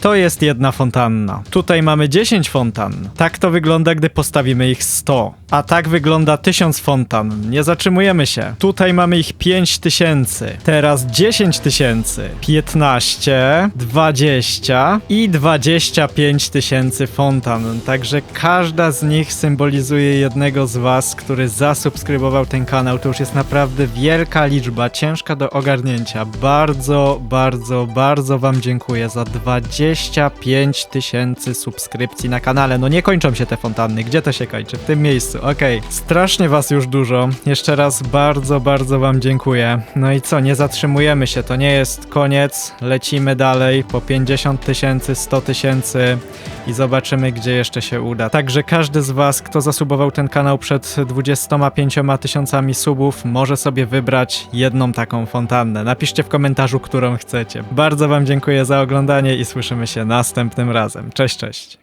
To jest jedna fontanna. Tutaj mamy 10 fontan. Tak to wygląda, gdy postawimy ich 100. A tak wygląda 1000 fontan. Nie zatrzymujemy się. Tutaj mamy ich 5000. Teraz 10 tysięcy. 15, 20 i 25 tysięcy fontan. Także każda z nich symbolizuje jednego z was, który zasubskrybował ten kanał. To już jest naprawdę wielka liczba, ciężka do ogarnięcia. Bardzo, bardzo, bardzo wam dziękuję za 25 tysięcy subskrypcji na kanale. No nie kończą się te fontanny. Gdzie to się kończy? W tym miejscu. Okej. Strasznie was już dużo. Jeszcze raz bardzo, bardzo wam dziękuję. No i co, nie zatrzymujemy się. To nie jest koniec. Lecimy dalej po 50 tysięcy, 100 tysięcy i zobaczymy, gdzie jeszcze się uda. Także każdy z was, kto zasubował ten kanał przed 25 tysiącami subów, może sobie wybrać jedną taką fontannę. Napiszcie w komentarzu, którą chcecie. Bardzo wam dziękuję za oglądanie i słyszymy się następnym razem. Cześć, cześć.